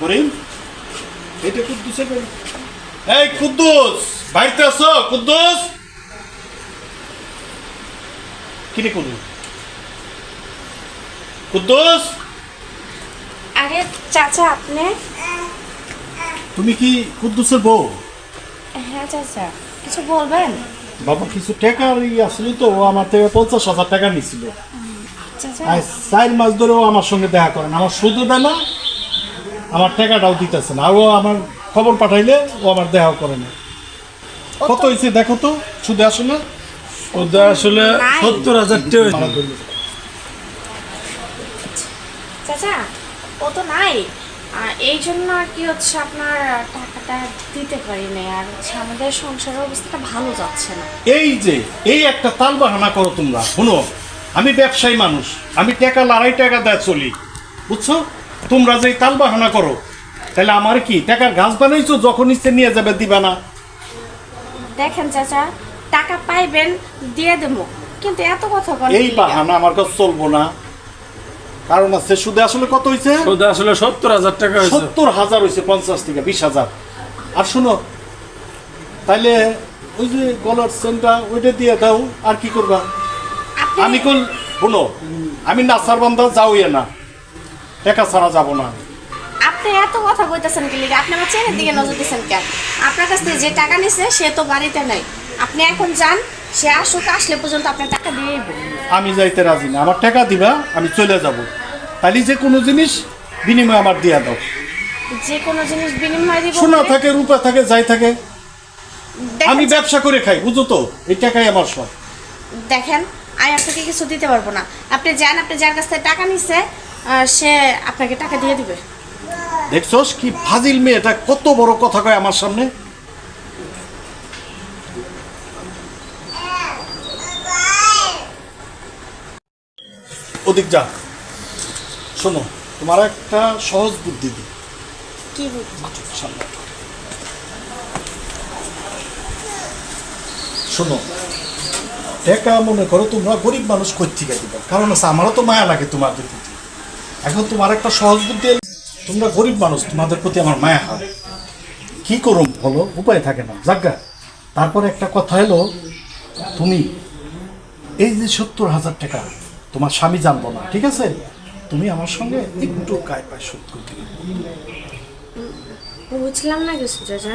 করিম এটা কুদ্দুসে করি এই কুদ্দুস বাড়িতে আছো? কুদ্দুস? কিরে কুদ্দুস? কুদ্দুস? আরে চাচা আপনি? তুমি কি কুদ্দুসের বউ? হ্যাঁ চাচা কিছু বলবেন? বাবা কিছু টাকা আসলে তো ও আমার থেকে পঞ্চাশ হাজার টাকা নিছিল চার মাস ধরে ও আমার সঙ্গে দেখা করেন আমার দেয় না আমার টাকাটাও দিতেছে না। ও আমার খবর পাঠাইলে ও আমার দেখা করে না। কত তো- হয়েছে দেখো তো সুদে আসলে ওদের আসলে নাই। সত্তর হাজার টাকা চাচা ও তো নাই। এই জন্য আর কি হচ্ছে আপনার টাকাটা দিতে পারি নাই। আর হচ্ছে আমাদের সংসারের অবস্থাটা ভালো যাচ্ছে না। এই যে এই একটা তাল বাহানা করো তোমরা। শুনো আমি ব্যবসায়ী মানুষ আমি টাকা লড়াই টাকা দেয় চলি। বুঝছ? তোমরা যে তাল বাহানা করো তাহলে আমার কি? টাকার গাছ বানাইছো যখন ইচ্ছে নিয়ে যাবে দিবা না। দেখেন চাচা টাকা পাইবেন দিয়ে দেবো। কিন্তু এত কথা বলেন এই বাহানা আমার কাছে চলবো না। কারণ আছে সুদে আসলে কত হয়েছে ওদের আসলে সত্তর হাজার টাকা হয়েছে সত্তর হাজার হয়েছে পঞ্চাশ থেকে বিশ হাজার। আর শুনো তাইলে ওই যে গলার সেন্টটা ওইটা দিয়ে দাও আর কি করবা? আমি কল শুনো আমি নাসার বান্ধা যাওই না। টাকা ছাড়া যাব না আপনি এত কথা কইতেছেন কি লিগা? আপনি আমার চেনের দিকে নজর দিচ্ছেন কেন? আপনার কাছ থেকে যে টাকা নিছে সে তো বাড়িতে নাই। আপনি এখন যান সে আসুক আসলে পর্যন্ত আপনার টাকা দিয়ে আমি যাইতে রাজি না। আমার টাকা দিবা আমি চলে যাব। তাইলে যে কোনো জিনিস বিনিময়ে আমার দিয়া দাও। যে কোনো জিনিস বিনিময় দিব সোনা থাকে রূপা থাকে যাই থাকে। আমি ব্যবসা করে খাই বুঝো তো? এই টাকাই আমার সব। দেখেন আমি আপনাকে কিছু দিতে পারব না। আপনি যান আপনি যার কাছ থেকে টাকা নিছে সে আপনাকে টাকা দিয়ে দিবে। দেখছস কি ফাজিল মেয়েটা কত বড় কথা কয় আমার সামনে? ওদিক যা। শোনো তোমার একটা সহজ বুদ্ধি দিই। কি সামনে। শোনো টাকা মনে করো তোমরা গরিব মানুষ কই থেকে দিবে? কারণ আছে আমারও তো মায়া লাগে তোমাদের প্রতি। এখন তোমার একটা সহজ বুদ্ধি তোমরা গরিব মানুষ তোমাদের প্রতি আমার মায়া হয়। কি করুম বলো? উপায় থাকে না। জাগা তারপর একটা কথা এলো তুমি এই যে সত্তর হাজার টাকা তোমার স্বামী জানব না ঠিক আছে? তুমি আমার সঙ্গে একটু গায়ে পায় শোধ করতে বুঝলাম না কিছু চাচা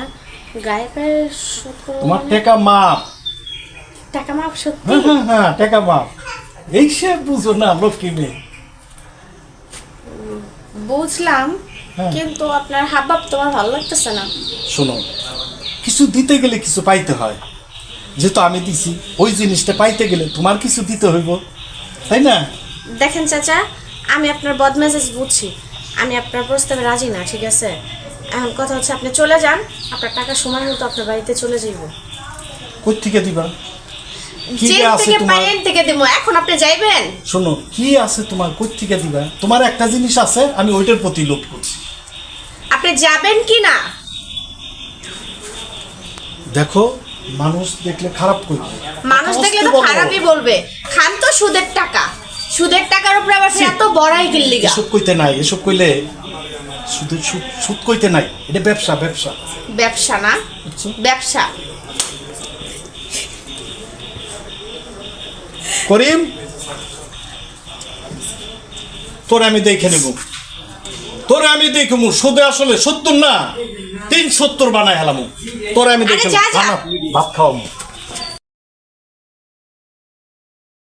গায়ে গায়ে শোধ তোমার মানে? টাকা মাপ। টাকা মাপ সত্যি? হ্যাঁ হ্যাঁ হ্যাঁ টাকা মাপ। এই সে বুঝো না লক্ষ্মী মেয়ে। বুঝলাম হ্যাঁ। কিন্তু আপনার হাবভাব তোমার ভালো লাগতেছে না। শোনো কিছু দিতে গেলে কিছু পাইতে হয়। যেহেতু আমি দিছি ওই জিনিসটা পাইতে গেলে তোমার কিছু দিতে হইব। তাই না? দেখেন চাচা আমি আপনার বদমেজাজ বুঝছি। আমি আপনার প্রস্তাবে রাজি না ঠিক আছে? এখন কথা হচ্ছে আপনি চলে যান আপনার টাকা সময় মতো আপনার বাড়িতে চলে যাইব। কই থেকে দিবা? কি আছে তোমার? থেকে দেবো এখন আপনি যাইবেন? শোনো কি আছে তোমার? কই থেকে দিবা? তোমার একটা জিনিস আছে আমি ওইটার প্রতি লোভ করছি। আপনি যাবেন কি না? দেখো মানুষ দেখলে খারাপ করবে মানুষ দেখলে তো খারাপই বলবে। খান তো সুদের টাকা। সুদের টাকার উপরে আবার। এত বড়াই কিল্লিগা। এসব কইতে নাই এসব কইলে সুদ সুদ কইতে নাই। এটা ব্যবসা ব্যবসা। ব্যবসা না? ব্যবসা। করিম তোরে আমি দেখে নেব। তোরে আমি দেখব সুদে আসলে সত্তর না তিন সত্তর বানায় হেলাম। তোরে আমি দেখে। ভাত খাওয়াবো